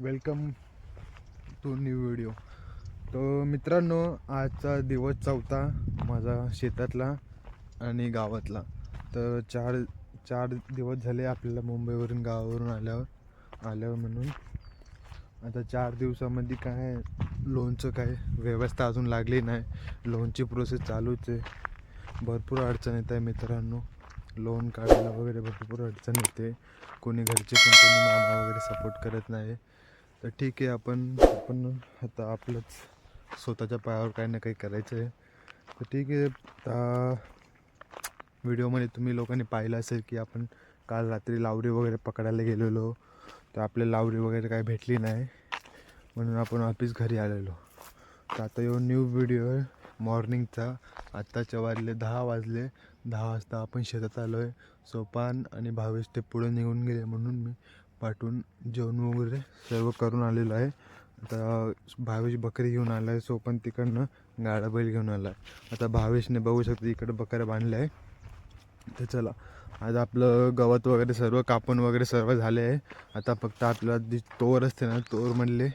Welcome to new video. तर मित्रांनो आजचा दिवस चौथा माझा शेतातला आणि गावातला. तर चार चार दिवस झाले आपल्याला मुंबईवरून गावावरून आल्यावर आल्यावर म्हणून. आता चार दिवसामध्ये काय लोनचं काय व्यवस्था अजून लागली नाही. लोनची प्रोसेस चालूच आहे. भरपूर अडचण येत आहे मित्रांनो. लोन काढायला वगैरे भरपूर अडचण येते. कोणी घरचे पण कोणी मामा वगैरे सपोर्ट करत नाही. तर ठीक आहे आपण आपण आता आपलंच स्वतःच्या पायावर काही ना काही करायचं आहे तर ठीक आहे आता व्हिडिओमध्ये तुम्ही लोकांनी पाहिलं असेल की आपण काल रात्री लावरी वगैरे पकडायला गेलेलो. तर आपल्या लावरी वगैरे काही भेटली नाही. म्हणून आपण ऑफिस घरी आलेलो. तर आता येऊन न्यू व्हिडिओ आहे मॉर्निंगचा. आत्ताच्या वाजले दहा वाजले. दहा वाजता आपण शेतात आलो आहे सोपान आणि भावेश ते पुढे निघून गेले म्हणून मी पाठवून जेवण वगैरे सर्व करून आलेलो आहे. आता भावेश बकरी घेऊन आला आहे पण तिकडनं गाडा बैल घेऊन आला आहे. आता भावेशने बघू शकतो इकडे बकऱ्या बांधल्या आहे. तर चला आज आपलं गवत वगैरे सर्व कापून वगैरे सर्व झाले आहे. आता फक्त आपल्याला जी तोर असते ना तोर म्हणले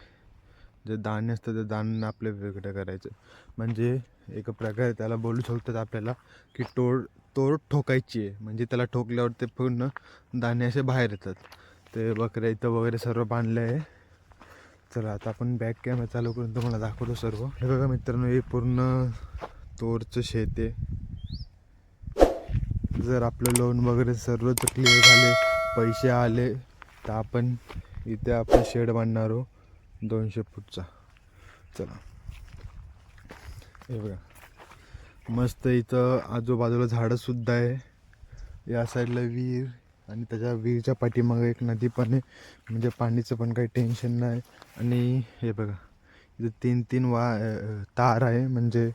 जे दाणे असतं ते दाणे आपले वेगळं करायचं. म्हणजे एक प्रकारे त्याला बोलू शकतात आपल्याला की तोड तोर ठोकायची आहे. म्हणजे त्याला ठोकल्यावर ते पूर्ण दाणे असे बाहेर येतात. ते बकऱ्या इथं वगैरे सर्व बांधले आहे. चला आता आपण बॅक कॅमेरा चालू करून तुम्हाला दाखवतो सर्व. हे बघा मित्रांनो हे पूर्ण तोरचं शेत आहे. जर आपलं लोन वगैरे सर्व क्लिअर झाले पैसे आले तर आपण इथे आपण शेड बांधणार आहोत दोनशे फूटचा. चला. हे बघा. मस्त इथं आजूबाजूला झाडंसुद्धा आहे. या साईडला विहीर आणि त्याच्या विहीरच्या पाठीमागं एक नदी पण आहे. म्हणजे पाणीचं पण काही टेन्शन नाही. आणि हे बघा इथं तीन तीन वा तार आहे. म्हणजे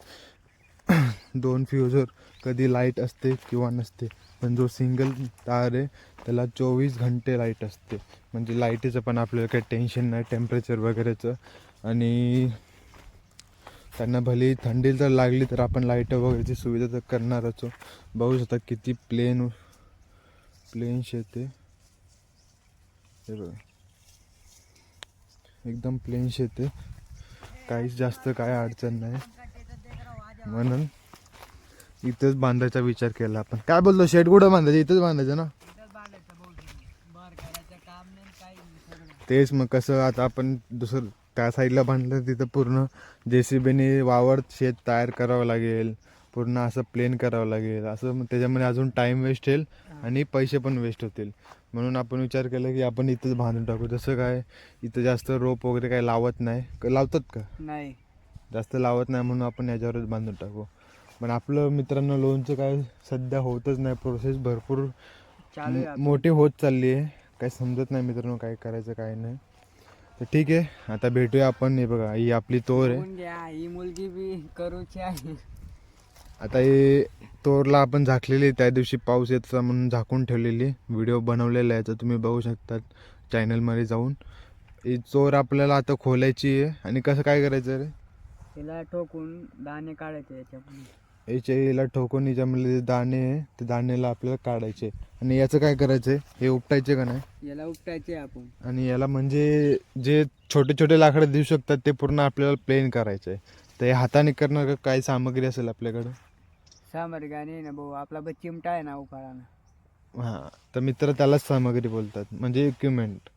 दोन फ्यूजर कधी लाइट असते किंवा नसते. पण जो सिंगल तार आहे त्याला चोवीस घंटे लाइट असते. म्हणजे लाईटीचं पण आपल्याला काही टेन्शन नाही टेम्परेचर वगैरेचं. आणि त्यांना भले थंडी जर लागली तर आपण लाइट वगैरेची सुविधा तर करणारच आहोत. बघू शकता किती प्लेन प्लेन शेत आहे एकदम प्लेन शेत आहे काहीच जास्त काय अडचण नाही। म्हणून इथंच बांधायचा विचार केला आपण. काय बोलतो शेड कुठं बांधायचं? इथंच बांधायचं ना? तेच मग कसं आता आपण दुसरं त्या साईडला बांधलं तिथं पूर्ण जे सी बीने वावर शेत तयार करावं लागेल. पूर्ण असं प्लेन करावं लागेल. असं मग त्याच्यामध्ये अजून टाईम वेस्ट होईल. आणि पैसे पण वेस्ट होतील. म्हणून आपण विचार केला की आपण इथंच बांधून टाकू. जसं काय इथं जास्त रोप वगैरे काय लावत नाही. लावतात का? नाही. जास्त लावत नाही म्हणून आपण याच्यावरच बांधून टाकू. पण आपलं मित्रांनो लोनचं काय सध्या होतच नाही. प्रोसेस भरपूर मोठी होत चालली आहे. काही समजत नाही मित्रांनो काय करायचं काय नाही. तर ठीक आहे. आता भेटूया आपण. हे बघा ही आपली तोर आहे. ही मुलगी बी करूची आहे. आता हे तोरला आपण झाकलेली त्या दिवशी पाऊस येत म्हणून झाकून ठेवलेली. व्हिडिओ बनवलेला आहे. तर तुम्ही बघू शकतात. चॅनलमध्ये जाऊन. ही चोर आपल्याला आता खोलायची आहे. आणि कसं काय करायचं रे? तिला ठोकून दाणे काढायचे याच्या हिला ठोकून हिच्यामधले जे दाणे आहे ते दाणेला आपल्याला काढायचे. आणि याचं काय करायचं आहे? हे उपटायचे का नाही? याला उपटायचे आपण. आणि याला म्हणजे जे छोटे छोटे लाकडं देऊ शकतात ते पूर्ण आपल्याला प्लेन करायचं आहे. तर हे हाताने करणार काय सामग्री असेल आपल्याकडं? सामर गाणे ना भाऊ आपला बा चिमटा आहे ना उकाळाना. हां तर मित्र त्यालाच सामग्री बोलतात म्हणजे इक्विपमेंट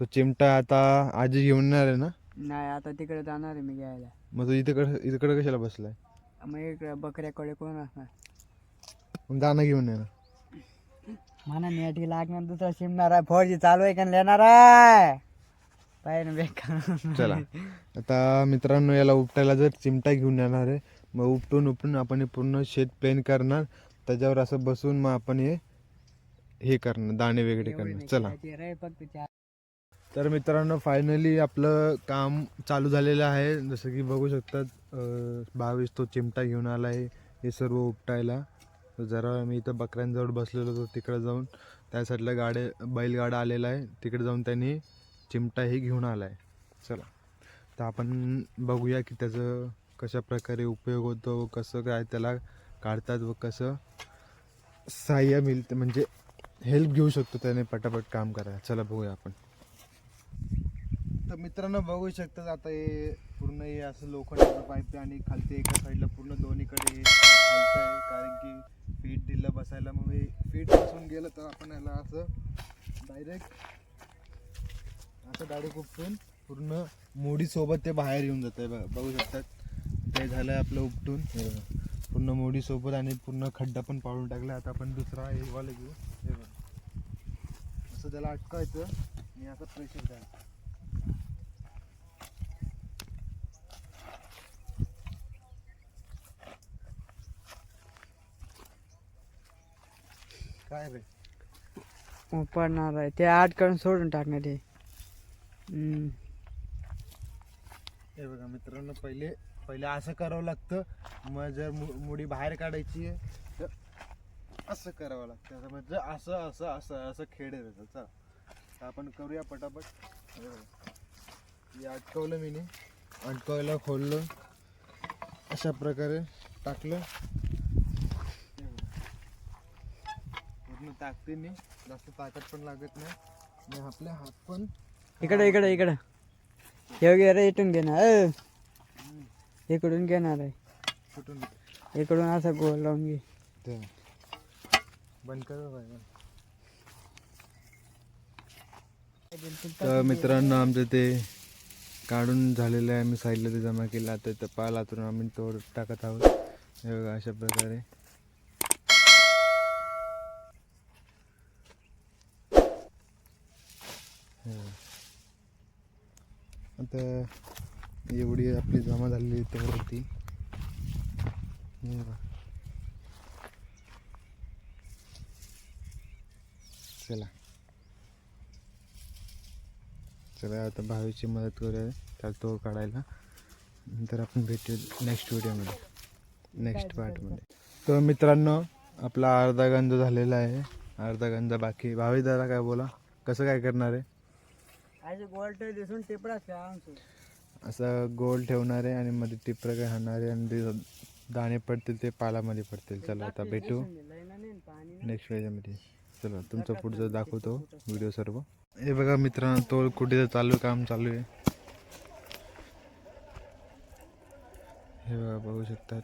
तो चिमटा आता आजी घेऊन येणार आहे ना? नाही आता तिकडे जाणार आहे मी घ्यायला. मग तो इथे इकडे कशाला बसलाय? मग इकडे बकऱ्याकडे कोण असणार? मग दाना घेऊन येणार. म्हणा नेटी लागणार दुसरा शिमणार आहे फौजी चालू आहे का लेणार आहे? पाहिजे ना बेकार. चला. आता मित्रांनो याला उपटायला जर चिमटा घेऊन येणार आहे मग उपटून उपटून आपण हे पूर्ण शेत प्लेन करणार. त्याच्यावर असं बसून मग आपण हे हे करणार दाणे वेगळे एवढे करणार. चला. तर मित्रांनो फायनली आपलं काम चालू झालेलं आहे. जसं की बघू शकतात बावीस तो चिमटा घेऊन आला आहे हे सर्व उपटायला. जरा मी इथं बकऱ्यांजवळ बसलेलो होतो तिकडे जाऊन. त्या साईडला गाडे बैलगाडा आलेला आहे. तिकडे जाऊन त्यांनी चिमटाही घेऊन आला आहे चला. तर आपण बघूया की त्याचं कशा प्रकारे उपयोग होतो कसं काय त्याला काढतात व कसं सहाय्य मिळते म्हणजे हेल्प घेऊ शकतो त्याने पटापट काम करायला. चला बघूया आपण. तर मित्रांनो बघू शकतात आता हे पूर्ण हे असं लोखंडाचं पाईप आणि खालते एका साईडला पूर्ण दोन्हीकडे हे खालचं आहे कारण की फीट दिलं बसायला. मग हे फीट बसून गेलं तर आपण याला असं डायरेक्ट असं डायरेक्ट उपटून पूर्ण मोडीसोबत ते बाहेर येऊन जातं आहे बघू शकतात. ते झालं आपलं उपटून. पूर्ण मोडीसोबत आणि पूर्ण खड्डा पण पाडून टाकला. आता आपण दुसरा हे वाला घेऊ. हे बघा. असं त्याला अटकायचं. आणि असं प्रेशर द्यायचं. काय रे? पडणार आहे. ते आठ करून सोडून टाकणार ते. हे बघा मित्रांनो पहिले पहिले असं करावं लागतं. मग जर मु- मुडी बाहेर काढायची आहे तर असं करावं लागतं. म्हणजे असं असं असं असं खेळ आहे त्याचा. चला. तर आपण करूया पटापट. हे अटकवलं मी नाही अटकवायला खोललं. अशा प्रकारे टाकलं. पूर्ण बघा. मी. जास्त ताकद पण लागत नाही. आणि आपले हात पण इकडे इकडे इकडे. हे वगैरे इथून घे ना इकडून घेणार आहे. कुठून? इकडून असं गोल लावून घे. ते बंद कर बाबा. तर मित्रांनो आमचं ते काढून झालेलं आहे. आम्ही साईडला ते जमा केलं. आता तर पाल आतून आम्ही तोड टाकत आहोत. हे बघा अशा प्रकारे हे बघा. आता एवढी आपली तोड होती. चला चला आता भावीची मदत करूया त्याला तो काढायला नंतर आपण भेटू नेक्स्ट व्हिडिओमध्ये नेक्स्ट पार्टमध्ये तर मित्रांनो आपला अर्धा गंज झालेला आहे अर्धा गंज बाकी भावी दादा काय बोला कसं काय करणार आहे दिसून टिपडाच का असं गोल ठेवणार आहे आणि मध्ये टिपर काय हाणणार आहे आणि दाणे पडतील ते पालामध्ये पडतील. चला आता भेटू. नेक्स्ट व्हिडिओमध्ये चला तुमचं पुढचं दाखवतो व्हिडिओ सर्व. हे बघा मित्रांनो तो कुठे चालू आहे, काम चालू आहे. हे बघा बघू शकतात.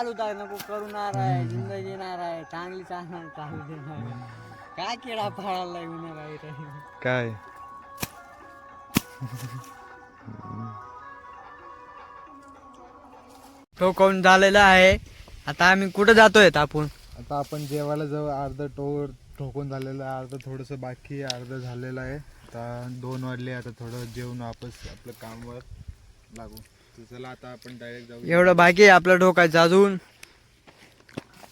फाल उतार नको करूणार आहे जिंदगी येणार आहे चांगली चालणार चालू देणार. आहे. काय किडा फाळायला येणार आहे रे. काय? तो कोण झालेला आहे? आता आम्ही कुठं जातोय आपण? आता आपण जेवायला जवळ अर्ध टोर ठोकून झालेलं आहे अर्ध थोडंसं बाकी आहे अर्ध झालेलं आहे. आता दोन वाजले आता थोडं जेवण वापस आपलं कामवर लागू. चला आता आपण डायरेक्ट जाऊ एवढं बाकी आहे आपलं डोकायचं अजून.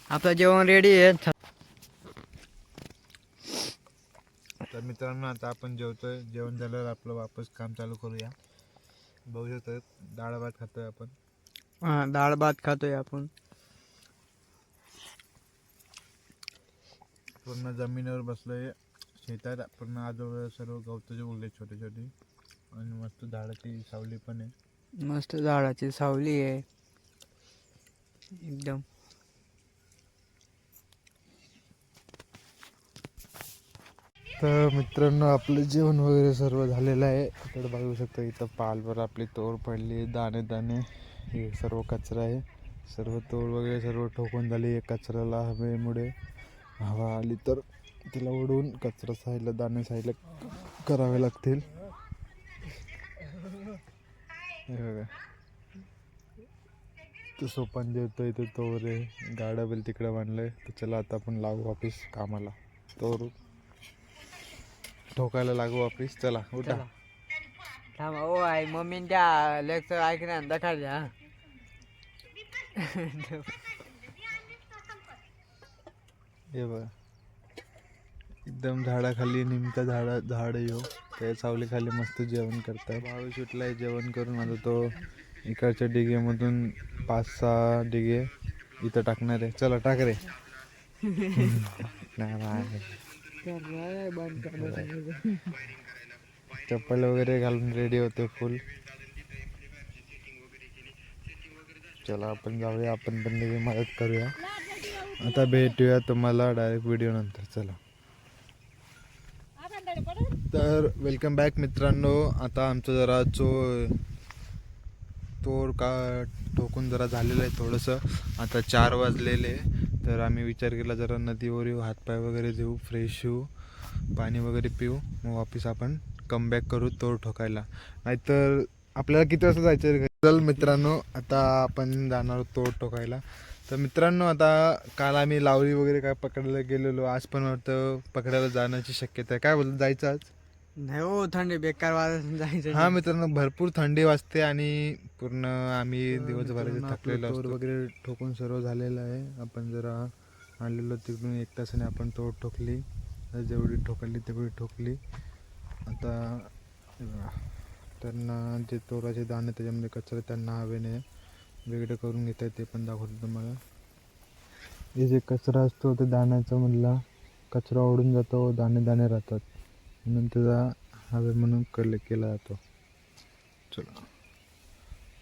आपलं जेवण रेडी आहे. तर मित्रांनो आता आपण जेवतोय. जेवण झाल्यावर आपलं वापस काम चालू करूया. बघू शकतो डाळ भात खातोय आपण. हा डाळ भात खातोय आपण. पूर्ण जमिनीवर बसलोय. शेतात पूर्ण आजूबाजूला सर्व गवताचे उरले छोटे छोटे आणि मस्त झाडाची सावली पण आहे. मस्त झाडाची सावली आहे. एकदम. तर मित्रांनो आपलं जेवण वगैरे सर्व झालेलं आहे. इकडे बघू शकता इथं पालवर आपली तोर पडली दाणे दाणे हे सर्व कचरा आहे. सर्व तोर वगैरे सर्व ठोकून झाली आहे कचऱ्याला हवेमुळे हवा आली तर तिला उडवून कचरा साईडला दाणे साईडला करावे लागतील. हे बघा. तो सोपान जेवतो इथे तोर आहे. गाड्या बिल तिकडे बांधलंय. तर चला आता आपण लागू वापिस कामाला. तोर ठोकायला लागू वापिस. चला उठा. थांबा ओ आई मम्मीन त्या लेक्चर ऐकण्या दखा द्या हे बघा. एकदम झाडाखाली निमता झाडा झाड येऊ. त्या सावलीखाली मस्त जेवण करताय भाऊ सुटलाय जेवण करून आता तो इकडच्या डिगेमधून पाच सहा डिगे इथं टाकणार आहे. चला टाक रे. चप्पल वगैरे घालून रेडी होते फुल चला आपण जाऊया. आपण पण मदत करूया. आता भेटूया तुम्हाला डायरेक्ट व्हिडिओ नंतर. चला. तर वेलकम बॅक मित्रांनो. आता आमचं जरा जो तोर का ठोकून जरा झालेलं आहे थोडंसं. आता चार वाजलेले तर आम्ही विचार केला जरा नदीवर येऊ हातपाय वगैरे देऊ फ्रेश होऊ पाणी वगैरे पिऊ. मग वापस आपण कमबॅक करू तोर ठोकायला. नाहीतर आपल्याला किती वाजता जायचं चल मित्रांनो आता आपण जाणार आहोत तोड ठोकायला. तर मित्रांनो आता काल आम्ही लावरी वगैरे काय पकडायला गेलेलो. आज पण वाटतं पकडायला जाण्याची शक्यता आहे. काय बोलतो जायचं आज? नाही हो थंडी बेकार वाजत जायचं. हा मित्रांनो भरपूर थंडी वाजते आणि पूर्ण आम्ही दिवसभराचे थकलेलो वगैरे ठोकून सर्व झालेलं आहे. आपण जरा आलेलो तिकडून एक तासाने आपण तोड ठोकली. तर जेवढी ठोकली तेवढी ठोकली. आता हे बघा. त्यांना जे तोराचे दाणे त्याच्यामध्ये कचरा त्यांना हवेने वेगळं करून घेत आहे ते पण दाखवतो तुम्हाला. हे जे कचरा असतो ते दाण्याचा मधला कचरा ओढून जातो दाणे दाणे राहतात. म्हणून त्याचा हवे म्हणून कल केला जातो. चला.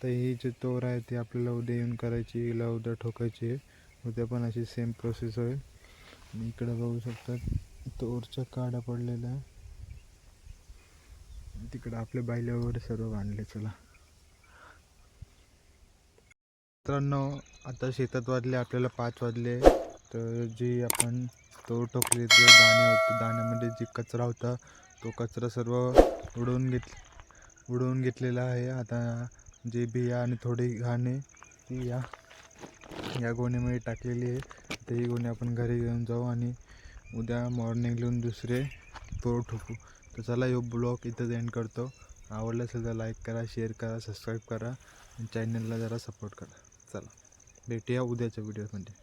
तर ही जी तोर आहे ती आपल्याला उद्या येऊन करायची हिला उद्या ठोकायची. आहे उद्या पण अशी सेम प्रोसेस होईल. आणि इकडे बघू शकतात तोरच्या काड्या पडलेल्या. तिकडं आपल्या बायल्या बायले वगैरे सर्व बांधले चला. मित्रांनो आता शेतात वाजले आपल्याला पाच वाजले. तर जे आपण तो टोकले जे दाणे होते दाण्यामध्ये जे कचरा होता तो कचरा सर्व उडवून घेत उडवून घेतलेला आहे. आता जे बिया आणि थोडी घाणे ती या या गोणीमध्ये टाकलेली आहे. तर ही गोणी आपण घरी घेऊन जाऊ आणि उद्या मॉर्निंग लिहून दुसरे तो ठोकू. तर चला यो ब्लॉग इथंच एंड करतो. आवडलं असेल तर लाईक करा शेअर करा सबस्क्राईब करा आणि चॅनलला जरा सपोर्ट करा. चला. भेटूया उद्याच्या व्हिडिओमध्ये